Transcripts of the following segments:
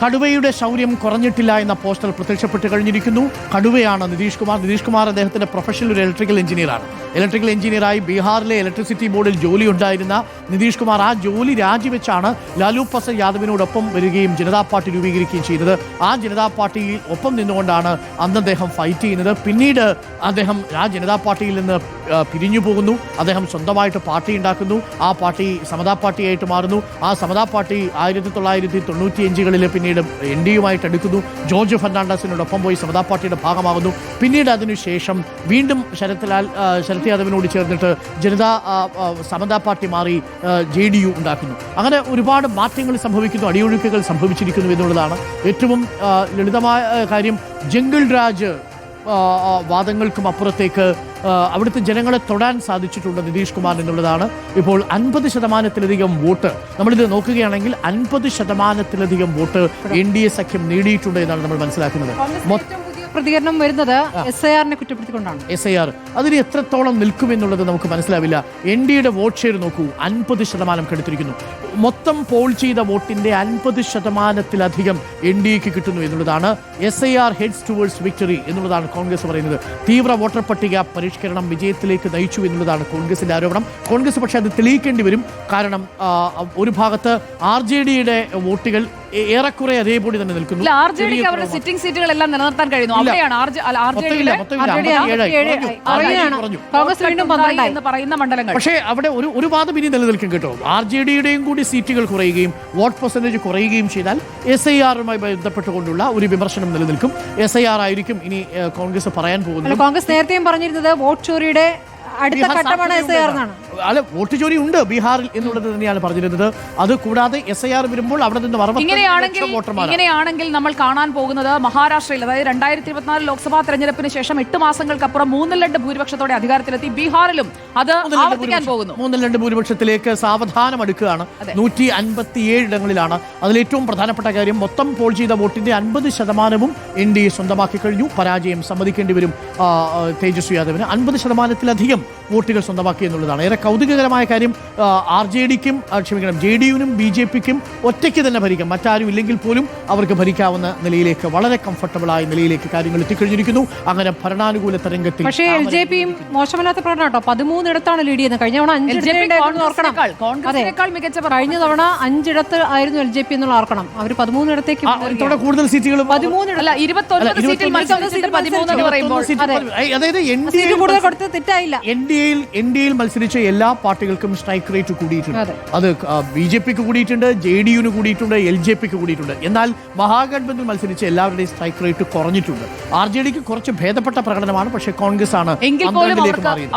കടുവയുടെ ശൗര്യം കുറഞ്ഞിട്ടില്ല എന്ന പോസ്റ്റർ പ്രത്യക്ഷപ്പെട്ട് കഴിഞ്ഞിരിക്കുന്നു. കടുവയാണ് നിതീഷ് കുമാർ. നിതീഷ് കുമാർ അദ്ദേഹത്തിന്റെ പ്രൊഫഷണൽ ഒരു ഇലക്ട്രിക്കൽ എഞ്ചിനീയറാണ് ഇലക്ട്രിക്കൽ എഞ്ചിനീയറായി ബീഹാറിലെ ഇലക്ട്രിസിറ്റി ബോർഡിൽ ജോലി ഉണ്ടായിരുന്ന നിതീഷ് കുമാർ ആ ജോലി രാജിവെച്ചാണ് ലാലു പ്രസാദ് യാദവിനോടൊപ്പം വരികയും ജനതാ പാർട്ടി രൂപീകരിക്കുകയും ചെയ്തത്. ആ ജനതാ പാർട്ടിയിൽ ഒപ്പം നിന്നുകൊണ്ടാണ് അന്ന് അദ്ദേഹം ഫൈറ്റ് ചെയ്യുന്നത്. പിന്നീട് അദ്ദേഹം ആ ജനതാ പാർട്ടിയിൽ നിന്ന് പിരിഞ്ഞു പോകുന്നു. അദ്ദേഹം സ്വന്തമായിട്ട് പാർട്ടി ഉണ്ടാക്കുന്നു. ആ പാർട്ടി സമതാ പാർട്ടിയായിട്ട് മാറുന്നു. ആ സമതാ പാർട്ടി ആയിരത്തി തൊള്ളായിരത്തി തൊണ്ണൂറ്റിയഞ്ചുകളിൽ പിന്നീട് എൻ ഡിയുമായിട്ട് എടുക്കുന്നു ജോർജ് ഫെർണാണ്ടസിനോടൊപ്പം പോയി സമതാ പാർട്ടിയുടെ ഭാഗമാകുന്നു. പിന്നീട് അതിനുശേഷം വീണ്ടും ശരത് ലാൽ ശരത് യാദവിനോട് ചേർന്നിട്ട് ജനതാ സമതാ പാർട്ടി മാറി ജെ ഡി യു ഉണ്ടാക്കുന്നു. അങ്ങനെ ഒരുപാട് മാറ്റങ്ങൾ സംഭവിക്കുന്നു അടിയൊഴുക്കുകൾ സംഭവിച്ചിരിക്കുന്നു എന്നുള്ളതാണ് ഏറ്റവും ലളിതമായ കാര്യം. ജംഗിൾ രാജ് വാദങ്ങൾക്കും അപ്പുറത്തേക്ക് അവിടുത്തെ ജനങ്ങളെ തൊടാൻ സാധിച്ചിട്ടുണ്ട് നിതീഷ് കുമാർ എന്നുള്ളതാണ്. ഇപ്പോൾ അൻപത് ശതമാനത്തിലധികം വോട്ട് നമ്മളിത് നോക്കുകയാണെങ്കിൽ അൻപത് ശതമാനത്തിലധികം വോട്ട് എൻ ഡി എ സഖ്യം നേടിയിട്ടുണ്ട് എന്നാണ് നമ്മൾ മനസ്സിലാക്കുന്നത്. പ്രതികരണം വരുന്നത് എസ് ഐ ആറിനെ കുറ്റപ്പെടുത്തിക്കൊണ്ടാണ്. എസ് ഐ ആർ അതിന് എത്രത്തോളം നിൽക്കുമെന്നുള്ളത് നമുക്ക് മനസ്സിലാവില്ല. എൻ ഡി എയുടെ വോട്ട് ഷെയർ നോക്കൂ. അൻപത് ശതമാനം കെടുത്തിരിക്കുന്നു. മൊത്തം പോൾ ചെയ്ത വോട്ടിന്റെ അൻപത് ശതമാനത്തിലധികം എൻ ഡി എക്ക് കിട്ടുന്നു എന്നുള്ളതാണ് S I R heads towards victory എന്നുള്ളതാണ് കോൺഗ്രസ് പറയുന്നത്. തീവ്ര വോട്ടർ പട്ടിക പരിഷ്കരണം വിജയത്തിലേക്ക് നയിച്ചു എന്നുള്ളതാണ് കോൺഗ്രസിന്റെ ആരോപണം. കോൺഗ്രസ് പക്ഷേ അത് തെളിയിക്കേണ്ടി വരും. കാരണം ഒരു ഭാഗത്ത് ആർ ജെ ഡിയുടെ വോട്ടുകൾ ഏറെക്കുറെ അതേപടി തന്നെ നിൽക്കുന്നു. ഇല്ല ആർ ജെ അവരുടെ. സിറ്റിംഗ് സീറ്റുകളെല്ലാം നിലനിർത്താൻ കഴിയുന്നു. അവിടെയാണ് പറയുന്ന മണ്ഡലങ്ങൾ പക്ഷേ അവിടെ ഒരു ഒരു വാദം ഇനി നിലനിൽക്കും കേട്ടോ. ആർ ജെ ഡിയുടെയും കൂടി സീറ്റുകൾ കുറയുകയും വോട്ട് പെർസെന്റേജ് കുറയുകയും ചെയ്താൽ എസ് ഐ ആറുമായി ബന്ധപ്പെട്ടുകൊണ്ടുള്ള ഒരു വിമർശനം നിലനിൽക്കും. എസ് ഐ ആർ ആയിരിക്കും ഇനി കോൺഗ്രസ് പറയാൻ പോകുന്നത്. കോൺഗ്രസ് നേരത്തെയും പറഞ്ഞിരുന്നത് വോട്ട് ചോറിയുടെ അടുത്ത ഘട്ടമാണ് എസ് ഐ ആർ എന്നാണ്. അല്ല വോട്ട് ചോരി ഉണ്ട് ബീഹാറിൽ എന്നുള്ളത് തന്നെയാണ് പറഞ്ഞിരുന്നത്. അത് കൂടാതെ എസ് ഐ ആർ വരുമ്പോൾ അവിടെ നിന്ന് ഇങ്ങനെയാണെങ്കിൽ ഇങ്ങനെയാണെങ്കിൽ നമ്മൾ കാണാൻ പോകുന്നത് മഹാരാഷ്ട്രയിൽ അതായത് രണ്ടായിരത്തി ഇരുപത്തിനാല് ലോക്സഭാ തെരഞ്ഞെടുപ്പിന് ശേഷം എട്ട് മാസങ്ങൾക്കപ്പുറം മൂന്നിൽ രണ്ട് ഭൂരിപക്ഷത്തോടെ അധികാരത്തിലെത്തി ബീഹാറിലും അത് ആവർത്തിക്കാൻ പോകുന്നു. മൂന്നിൽ രണ്ട് ഭൂരിപക്ഷത്തിലേക്ക് സാവധാനം അടുക്കുകയാണ് നൂറ്റി അൻപത്തിയേഴ് ഇടങ്ങളിലാണ്. അതിലേറ്റവും പ്രധാനപ്പെട്ട കാര്യം മൊത്തം പോൾ ചെയ്ത വോട്ടിന്റെ അൻപത് ശതമാനവും എൻ ഡി എ സ്വന്തമാക്കി കഴിഞ്ഞു. പരാജയം സമ്മതിക്കേണ്ടി വരും തേജസ്വി യാദവിന്. അൻപത് ശതമാനത്തിലധികം വോട്ടുകൾ സ്വന്തമാക്കി എന്നുള്ളതാണ്. ഏറെ കൗതുകകരമായ കാര്യം ആർ ജെ ഡിക്കും ക്ഷമിക്കണം ജെ ഡി യുനും ബി ജെ പിക്കും ഒറ്റയ്ക്ക് തന്നെ ഭരിക്കാം. മറ്റാരും ഇല്ലെങ്കിൽ പോലും അവർക്ക് ഭരിക്കാവുന്ന നിലയിലേക്ക് വളരെ കംഫർട്ടബിളായ നിലയിലേക്ക് കാര്യങ്ങൾ എത്തിക്കഴിഞ്ഞിരിക്കുന്നു. അങ്ങനെ ഭരണാനുകൂല തരംഗത്തിൽ പക്ഷേ എൽ ജെ പിയും മോശമല്ലാത്ത പ്രകടനം കേട്ടോ. പതിമൂന്നിടത്താണ് ലീഡ് ചെയ്യുന്നത്. കഴിഞ്ഞ തവണ അഞ്ചിടത്തേക്കാൾ മികച്ച കഴിഞ്ഞ തവണ അഞ്ചിടത്ത് ആയിരുന്നു എൽ ജെ പി എന്നുള്ള ഓർക്കണം. അവർ പതിമൂന്നിടത്തേക്ക് കൂടുതൽ സീറ്റുകൾ പതിമൂന്നിടത്ത് അല്ല ഇരുപത്തൊൻപത് സീറ്റിൽ മത്സരിച്ചിട്ട് പതിമൂന്ന് എന്ന് പറയുമ്പോൾ അതായത് എൻ ഡി സീറ്റ് കൂടുതൽ കൊടുത്ത് തെറ്റായില്ല. എൻ ഡി എയിൽ എൻ ഡി എയിൽ മത്സരിച്ച എല്ലാ പാർട്ടികൾക്കും സ്ട്രൈക്ക് റേറ്റ് കൂടിയിട്ടുണ്ട്. അത്. ബി ജെ പിക്ക് കൂടിയിട്ടുണ്ട് ജെ ഡി യുന് കൂടിയിട്ടുണ്ട് എൽ ജെ പിക്ക് കൂടിയിട്ടുണ്ട്. എന്നാൽ മഹാഗഡ്ബന്ധൻ മത്സരിച്ച് എല്ലാവരുടെയും സ്ട്രൈക്ക് റേറ്റ് കുറഞ്ഞിട്ടുണ്ട്. ആർ ജെ ഡിക്ക് കുറച്ച് ഭേദപ്പെട്ട പ്രകടനമാണ് പക്ഷേ കോൺഗ്രസ് ആണ്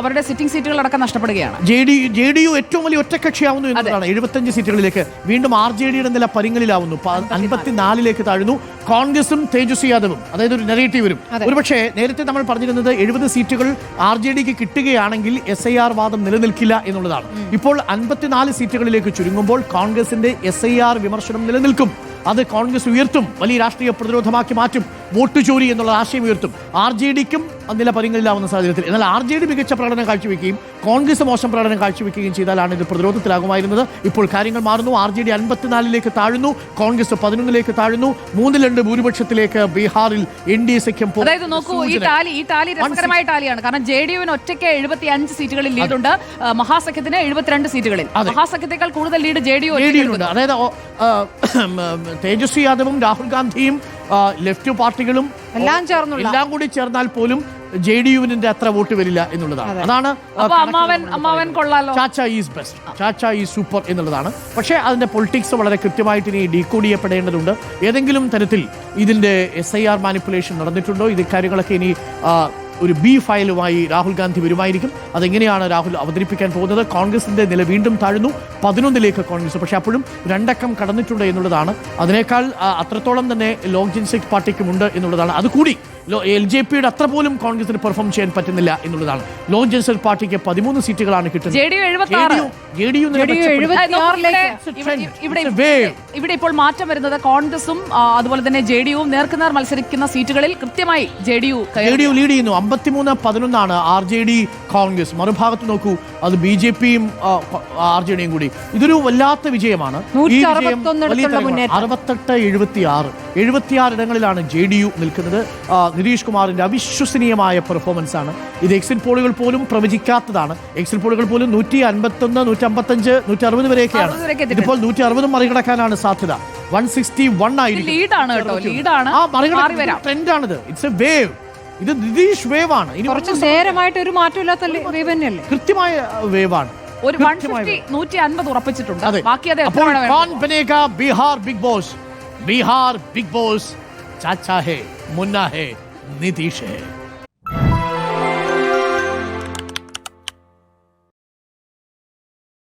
അവരുടെ സിറ്റിംഗ് സീറ്റുകൾ അടക്കം നഷ്ടപ്പെടുകയാണ്. J D J D U ഏറ്റവും വലിയ ഒറ്റക്കക്ഷിയാവുന്നു എന്നതാണ്. എഴുപത്തഞ്ച് സീറ്റുകളിലേക്ക് വീണ്ടും ആർ ജെ ഡിയുടെ നില പരിങ്ങളിലാവുന്നു അൻപത്തിനാലിലേക്ക് താഴുന്നു. കോൺഗ്രസും തേജസ്വി യാദവും അതായത് ഒരു നെഗറ്റീവ് വരും ഒരുപക്ഷെ നേരത്തെ നമ്മൾ പറഞ്ഞിരുന്നത് എഴുപത് സീറ്റുകൾ ആർ ജെ ഡിക്ക് കിട്ടുകയാണെങ്കിൽ എസ് ഐ ആർ വാദം നിലനിൽക്കില്ല എന്നുള്ളതാണ്. ഇപ്പോൾ അൻപത്തിനാല് സീറ്റുകളിലേക്ക് ചുരുങ്ങുമ്പോൾ കോൺഗ്രസിന്റെ എസ് ഐ ആർ വിമർശനം നിലനിൽക്കും. അത് കോൺഗ്രസ് ഉയർത്തും വലിയ രാഷ്ട്രീയ പ്രതിരോധമാക്കി മാറ്റും. വോട്ട് ചോരി എന്നുള്ള ആശയം ഉയർത്തും. ആർ ജെ ഡിക്കും നില പരിങ്ങളിലാവുന്ന സാഹചര്യത്തിൽ. എന്നാൽ ആർ ജെ ഡി മികച്ച പ്രകടനം കാഴ്ചവെക്കുകയും കോൺഗ്രസ് മോശം പ്രകടനം കാഴ്ചവെക്കുകയും ചെയ്താലാണ് ഇത് പ്രതിരോധത്തിലാകുമായിരുന്നത്. ഇപ്പോൾ കാര്യങ്ങൾ മാറുന്നു. ആർ ജെ ഡി അൻപത്തിനാലിലേക്ക് താഴുന്നു. കോൺഗ്രസ് പതിനൊന്നിലേക്ക് താഴുന്നു. മൂന്നിൽ രണ്ട് ഭൂരിപക്ഷത്തിലേക്ക് ബീഹാറിൽ എൻ ഡി എ സഖ്യം. അതായത് നോക്കൂ ഈ ടാലി ഈ ടാലി രസകരമായ ടാലിയാണ് കാരണം ജെ ഡി യുവിന് ഒറ്റയ്ക്ക് എഴുപത്തി അഞ്ച് സീറ്റുകളിൽ ലീഡുണ്ട്. മഹാസഖ്യത്തിന് എഴുപത്തിരണ്ട് സീറ്റുകളിൽ. മഹാസഖ്യത്തെക്കാൾ കൂടുതൽ ലീഡ് ജെ ഡി യു അതായത് തേജസ്വി യാദവും രാഹുൽ ഗാന്ധിയും ലെഫ്റ്റ് പാർട്ടികളും എല്ലാം ചേർന്നു എല്ലാം കൂടി ചേർന്നാൽ പോലും ജെ ഡി യുവിന്റെ അത്ര വോട്ട് വരില്ല എന്നുള്ളതാണ്. അതാണ് chacha is best. Chacha is super എന്നുള്ളതാണ്. പക്ഷേ അതിന്റെ പൊളിറ്റിക്സ് വളരെ കൃത്യമായിട്ട് ഇനി ഡീകോഡ് ചെയ്യപ്പെടേണ്ടതുണ്ട്. ഏതെങ്കിലും തരത്തിൽ ഇതിന്റെ എസ് ഐ ആർ മാനിപ്പുലേഷൻ നടന്നിട്ടുണ്ടോ? ഇത് കാര്യങ്ങളൊക്കെ ഇനി ഒരു ബി ഫയലുമായി രാഹുൽ ഗാന്ധി വരുമായിരിക്കും. അതെങ്ങനെയാണ് രാഹുൽ അവതരിപ്പിക്കാൻ പോകുന്നത്? കോൺഗ്രസിന്റെ നില വീണ്ടും താഴ്ന്നു. പതിനൊന്നിലേക്ക് കോൺഗ്രസ്. പക്ഷേ അപ്പോഴും രണ്ടക്കം കടന്നിട്ടുണ്ട് എന്നുള്ളതാണ്. അതിനേക്കാൾ അത്രത്തോളം തന്നെ ലോക് ജൻസിക് പാർട്ടിക്കുമുണ്ട് എന്നുള്ളതാണ്. അതുകൂടി എൽ ജെ പിയുടെ അത്ര പോലും കോൺഗ്രസിന് പെർഫോം ചെയ്യാൻ പറ്റുന്നില്ല എന്നുള്ളതാണ്. ലോൺ ജനസൽ പാർട്ടിക്ക് പതിമൂന്ന് സീറ്റുകളാണ് കിട്ടുന്നത്. ഇവിടെ- ഇപ്പോൾ മാറ്റം വരുന്നത് കോൺഗ്രസും അതുപോലെ തന്നെ ജെ ഡി യുവും നേർക്കുനേർ മത്സരിക്കുന്ന സീറ്റുകളിൽ കൃത്യമായി J D U J D U lead ചെയ്യുന്നു. അമ്പത്തിമൂന്ന് പതിനൊന്നാണ് ആർ ജെ ഡി കോൺഗ്രസ്. മറുഭാഗത്ത് നോക്കൂ അത് ബി ജെ പിയും ആർ ജെ ഡിയും കൂടി. ഇതൊരു വല്ലാത്ത വിജയമാണ്. അറുപത്തെട്ട് എഴുപത്തി ആറ് എഴുപത്തിയാറ്. ഇടങ്ങളിലാണ് ജെ ഡി യു നിൽക്കുന്നത്. നിതീഷ് കുമാറിന്റെ അവിശ്വസനീയമായ പെർഫോമൻസ് ആണ്. ഇത് എക്സിറ്റ് പോളുകൾ പോലും പ്രവചിക്കാത്തതാണ്. എക്സിറ്റ് പോളുകൾ പോലും നൂറ്റി അൻപത്തൊന്ന് നൂറ്റി അമ്പത്തഞ്ച് നൂറ്റി അറുപത് വരെയൊക്കെയാണ് ഇതിപ്പോൾ നൂറ്റി അറുപത് മറികടക്കാനാണ് സാധ്യത. വൺ സിക്സ്റ്റി വൺ ആയിരിക്കും. ആ മറികടക്കാൻ ട്രെൻഡാണിത് ഇറ്റ്സ് എ വേവ് ഇത് നിതീഷ് വേവ് ആണ്. ഇനി കുറച്ച് നേരമായിട്ട് ഒരു മാറ്റമില്ലാത്ത വേവ് തന്നെയല്ലേ? കൃത്യമായ വേവാണ് ഒരു നൂറ്റി അൻപത് ഉറപ്പിച്ചിട്ടുണ്ട്. ബാക്കി അതെ Bihar big boss Bihar big boss चाचा है मुन्ना है नीतीश है।